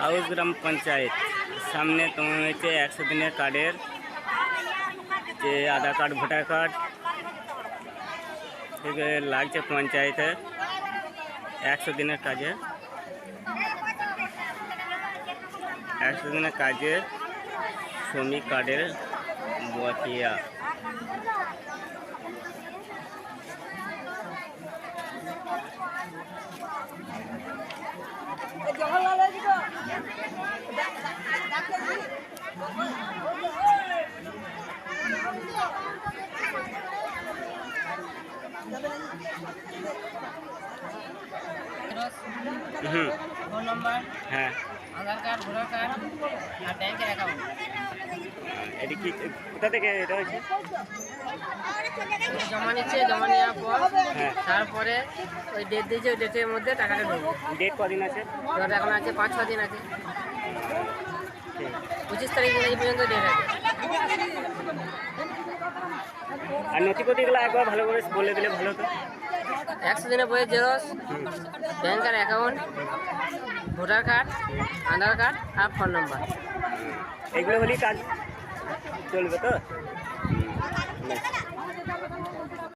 House গ্রাম পঞ্চায়েত সামনে তোমার হচ্ছে একশো দিনের কার্ডের যে আধার কার্ড ভোটার কার্ড থেকে লাগছে পঞ্চায়েতে একশো দিনের কাজে একশো দিনের কাজে শ্রমিক কার্ডের বকেয়া হুম ফোন নম্বর হ্যাঁ। আধার কার্ড ভোটার কার্ড আর ব্যাংকের অ্যাকাউন্ট এটি কি কোথা থেকে এটা হয়েছে? জমা নিচ্ছে জমা নেওয়ার পর হ্যাঁ। তারপরে ওই ডেট দিয়েছে ওই ডেটের মধ্যে টাকাটা ঢুকবে ডেট কদিন আছে? ধর এখন আছে পাঁচ ছ দিন আছে। পঁচিশ তারিখ ইংরেজি পর্যন্ত ডেট আছে। আর নথিপত্রগুলো একবার ভালো করে বলে দিলে ভালো হতো। একশো দিনের বইয়ের জেরক্স ব্যাংকের account voter card Aadhaar card আর ফোন নম্বর। এগুলো হলেই কাজ। চলবে তো হুম, বেশ।